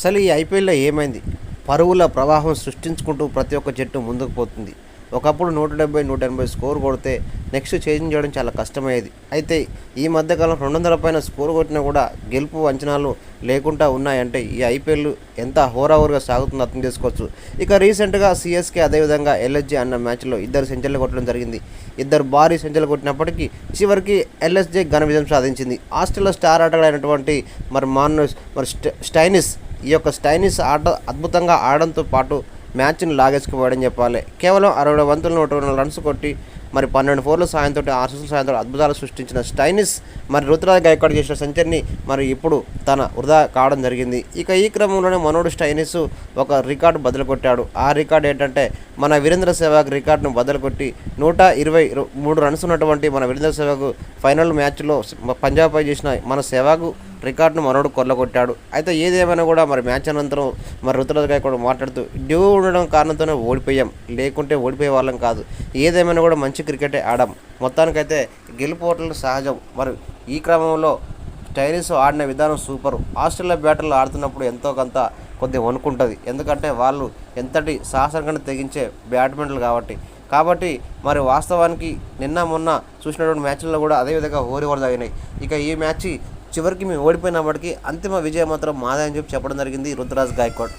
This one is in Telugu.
అసలు ఈ ఐపీఎల్లో ఏమైంది? పరువుల ప్రవాహం సృష్టించుకుంటూ ప్రతి ఒక్క జట్టు ముందుకు పోతుంది. ఒకప్పుడు నూట డెబ్బై నూట ఎనభై స్కోర్ కొడితే నెక్స్ట్ చేంజ్ చేయడం చాలా కష్టమయ్యేది. అయితే ఈ మధ్యకాలం రెండు వందల పైన స్కోర్ కొట్టినా కూడా గెలుపు అంచనాలు లేకుండా ఉన్నాయంటే ఈ ఐపీఎల్ ఎంత హోరాహోరుగా సాగుతుందో అర్థం చేసుకోవచ్చు. ఇక రీసెంట్గా సిఎస్కే అదేవిధంగా ఎల్ఎస్జే అన్న మ్యాచ్లో ఇద్దరు సెంచర్లు కొట్టడం జరిగింది. ఇద్దరు భారీ సెంచర్లు కొట్టినప్పటికీ చివరికి ఎల్ఎస్జే ఘన విజయం సాధించింది. ఆస్ట్రేలియా స్టార్ ఆటగాడైనటువంటి మరి మానస్ మరి స్ట- స్టైనిస్ ఈ యొక్క స్టైనిస్ ఆట అద్భుతంగా ఆడడంతో పాటు మ్యాచ్ని లాగేసుకుపోయాడని చెప్పాలి. కేవలం అరవై వంతుల నూట రెండు రన్స్ కొట్టి మరి పన్నెండు ఫోర్ల సాయంతో ఆరు సిక్స్ల సాయంతో అద్భుతాలు సృష్టించిన స్టైనిస్ మరి రుతురాజ్ గైక్వాడ్ చేసిన సెంచర్ని మరి ఇప్పుడు తన వృధా కావడం జరిగింది. ఇక ఈ క్రమంలోనే మనోడు స్టైనిస్ ఒక రికార్డు బదులు కొట్టాడు. ఆ రికార్డు ఏంటంటే మన వీరేంద్ర సెహ్వాగ్ రికార్డును బదులు కొట్టి నూట ఇరవై మూడు రన్స్ ఉన్నటువంటి మన వీరేంద్ర సెహ్వాగ్ ఫైనల్ మ్యాచ్లో పంజాబ్పై చేసిన మన సెహ్వాగ్ రికార్డును మరోడు కొల్లగొట్టాడు అయితే ఏదేమైనా కూడా మరి మ్యాచ్ అనంతరం మరి రుతురాజ్ గాయకుడు మాట్లాడుతూ డ్యూ ఉండడం కారణంతోనే ఓడిపోయాం. లేకుంటే ఓడిపోయే వాళ్ళం కాదు. ఏదేమైనా కూడా మంచి క్రికెటే ఆడాం. మొత్తానికైతే గెలుపోటలు సహజం. మరి ఈ క్రమంలో టైరీస్ ఆడిన విధానం సూపర్. ఆస్ట్రేలియా బ్యాటర్లు ఆడుతున్నప్పుడు ఎంతో కొంత కొద్దిగా వణుకుంటుంది. ఎందుకంటే వాళ్ళు ఎంతటి సాహసంగా తెగించే బ్యాట్మెంట్లు కాబట్టి. కాబట్టి మరి వాస్తవానికి నిన్న మొన్న చూసినటువంటి మ్యాచ్ల్లో కూడా అదేవిధంగా ఓరి ఓడి తగినాయి. ఇక ఈ మ్యాచ్ చివరికి మేము ఓడిపోయినప్పటికీ అంతిమ విజయం మాత్రం మాదే అని చెప్పి చెప్పడం జరిగింది రుతురాజ్ గాయక్వాడ్.